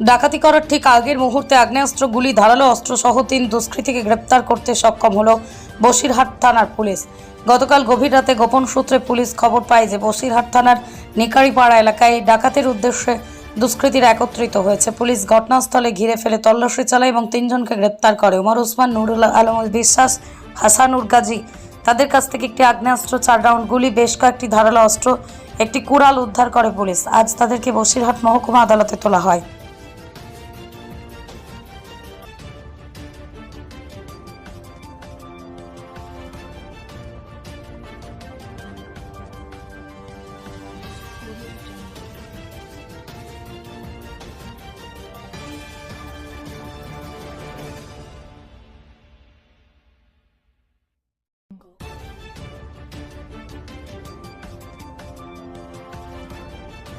ডাকাতি করার ঠিক আগের মুহূর্তে আগ্নেয়াস্ত্র গুলি ধারালো অস্ত্র সহ তিন দুষ্কৃতীকে গ্রেপ্তার করতে সক্ষম হল বসিরহাট থানার পুলিশ। গতকাল গভীর রাতে গোপন সূত্রে পুলিশ খবর পায় যে বসিরহাট থানার নিকারিপাড়া এলাকায় ডাকাতের উদ্দেশ্যে দুষ্কৃতীরা একত্রিত হয়েছে। পুলিশ ঘটনাস্থলে ঘিরে ফেলে তল্লাশি চালায় এবং তিনজনকে গ্রেপ্তার করে। ওমর ওসমান, নুরুল আলম বিশ্বাস, হাসানুর গাজী তাদের কাছ থেকে একটি আগ্নেয়াস্ত্র, চার রাউন্ড গুলি, বেশ কয়েকটি ধারালো অস্ত্র, একটি কুড়াল উদ্ধার করে পুলিশ। আজ তাদেরকে বসিরহাট মহকুমা আদালতে তোলা হয়।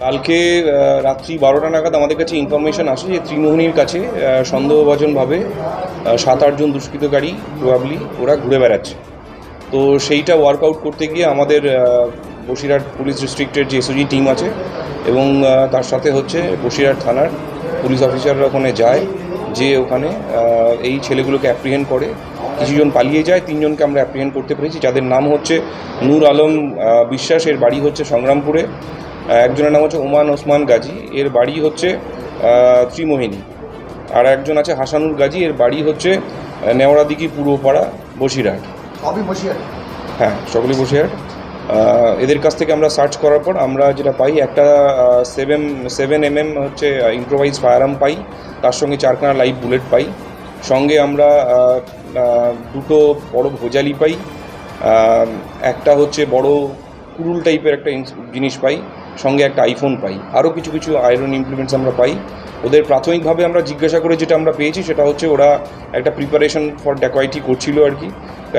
কালকে রাত্রি বারোটা নাগাদ আমাদের কাছে ইনফরমেশন আসে যে ত্রিমোহনীর কাছে সন্দেহভাজনভাবে সাত আটজন দুষ্কৃতকারী প্রবাবলি ওরা ঘুরে বেড়াচ্ছে। তো সেইটা ওয়ার্কআউট করতে গিয়ে আমাদের বসিরহাট পুলিশ ডিস্ট্রিক্টের যে এসওজি টিম আছে এবং তার সাথে হচ্ছে বসিরহাট থানার পুলিশ অফিসাররা ওখানে যায়, যে ওখানে এই ছেলেগুলোকে অ্যাপ্রিহেন্ড করে। কিছুজন পালিয়ে যায়, তিনজনকে আমরা অ্যাপ্রিহেন্ড করতে পেরেছি, যাদের নাম হচ্ছে নূর আলম বিশ্বাস, এর বাড়ি হচ্ছে সংগ্রামপুরে। একজনের নাম হচ্ছে ওমান ওসমান গাজী এর বাড়ি হচ্ছে ত্রিমোহিনী। আর একজন আছে হাসানুর গাজী এর বাড়ি হচ্ছে নেওড়াদিঘি পূর্বপাড়া বসিরহাট। সবই বসিরহাট? হ্যাঁ সকলেই বসিরহাট। এদের কাছ থেকে আমরা সার্চ করার পর আমরা যেটা পাই একটা সেভেন সেভেন এম এম হচ্ছে ইম্প্রোভাইজ ফায়ারআর্ম পাই তার সঙ্গে চারখানা লাইভ বুলেট পাই। সঙ্গে আমরা দুটো বড় ভোজালি পাই একটা হচ্ছে বড় কুরুল টাইপের একটা জিনিস পাই। সঙ্গে একটা আইফোন পাই। আরও কিছু কিছু আয়রন ইমপ্লিমেন্টস আমরা পাই। ওদের প্রাথমিকভাবে আমরা জিজ্ঞাসা করে যেটা আমরা পেয়েছি সেটা হচ্ছে ওরা একটা প্রিপারেশন ফর ড্যাকোয়াইটি করছিল আর কি।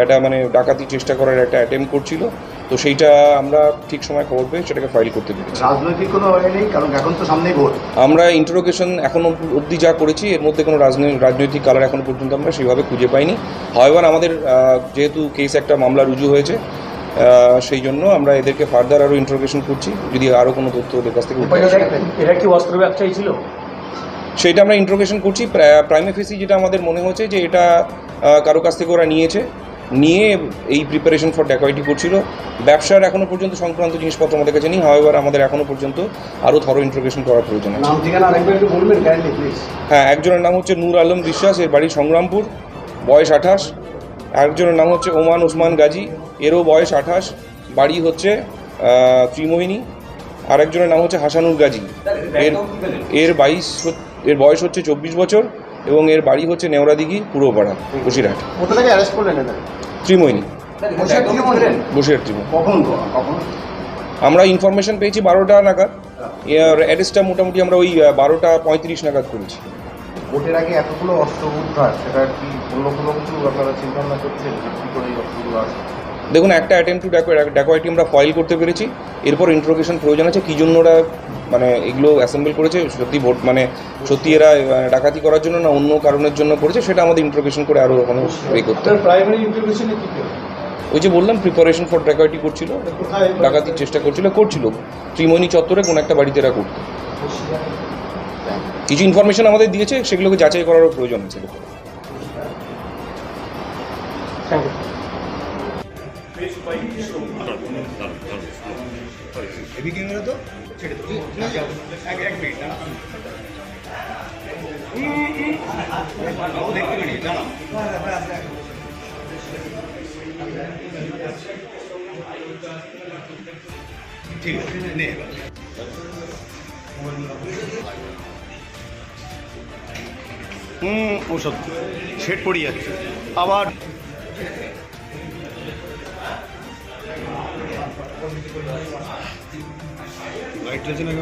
একটা মানে ডাকাতি চেষ্টা করার একটা অ্যাটেম্প করছিল। তো সেইটা আমরা ঠিক সময় খবর পেয়ে সেটাকে ফাইল করতে পেরেছি রাজনৈতিক কোনো নেই কারণ এখন তো সামনে ভোট। আমরা ইন্টারোগেশন এখনও অবধি যা করেছি এর মধ্যে কোনো রাজনৈতিক রাজনৈতিক কালার এখনও পর্যন্ত আমরা সেভাবে খুঁজে পাইনি। হয়বার আমাদের যেহেতু কেস একটা মামলা রুজু হয়েছে সেই জন্য আমরা এদেরকে ফার্দার আরও ইন্টারোগেশন করছি যদি আরও কোনো তথ্য ওদের কাছ থেকে। এরা কি অস্ত্র ব্যবসায়ী ছিল? সেইটা আমরা ইন্ট্রোগেশন করছি প্রাইমে ফেসি যেটা আমাদের মনে হচ্ছে যে এটা কারও কাছ থেকে ওরা নিয়েছে। নিয়ে এই প্রিপারেশন ফর ড্যাকোয়াইটি করছিল। ব্যবসার এখনও পর্যন্ত সংক্রান্ত জিনিসপত্র আমাদের কাছে নেই হাওয়ার আমাদের এখনও পর্যন্ত আরও থরো ইন্ট্রোগেশন করার প্রয়োজন আছে। নাম ঠিকানা আরেকবার একটু বলবেন কাইন্ডলি প্লিজ হ্যাঁ একজনের নাম হচ্ছে নূর আলম বিশ্বাস এর বাড়ি সংগ্রামপুর বয়স আঠাশ। একজনের নাম হচ্ছে ওমান ওসমান গাজী। এরও বয়স আঠাশ বাড়ি হচ্ছে ত্রিমোহিনী। আর একজনের নাম হচ্ছে হাসানুর গাজী। এর এর বাইশ এর বয়স হচ্ছে চব্বিশ বছর এবং এর বাড়ি হচ্ছে নেওড়াদিঘি পূর্বপাড়া বসিরহাট। ত্রিমোহিনী। বসিরহাট ত্রিমোহিনী আমরা ইনফরমেশন পেয়েছি বারোটা নাগাদ। এর অ্যারেস্টটা মোটামুটি আমরা ওই বারোটা পঁয়ত্রিশ নাগাদ করেছি। ভোটের আগে এতগুলো অস্ত্র উদ্ধার সেটা কি অন্য কোনো কিছু আপনারা চিন্তা ভাবনা করছেন কী করে এই অস্ত্রগুলো আছে দেখুন একটা অ্যাটেম্প টু ড্যাকোয়াইটি আমরা ফাইল করতে পেরেছি। এরপর ইন্ট্রোগেশন প্রয়োজন আছে কী জন্য ওরা মানে এগুলো অ্যাসেম্বল করেছে সত্যি ভোট মানে সত্যি এরা ডাকাতি করার জন্য না অন্য কারণের জন্য করেছে সেটা আমাদের ইন্ট্রোগেশন করে আরও ওখানে এ করতে প্রাইমারি ইন্টারভিউশনে কি কি ওই যে বললাম প্রিপারেশন ফর ড্যাকোয়াইটি করছিল ডাকাতির চেষ্টা করছিল করছিল। ত্রিমণি চত্বরে কোনো একটা বাড়িতে এরা করতো। কিছু ইনফরমেশন আমাদের দিয়েছে সেগুলোকে যাচাই করারও প্রয়োজন আছে। ইউ হুম ওসব শেড পড়ে যাচ্ছে। আবার লাইট আছে না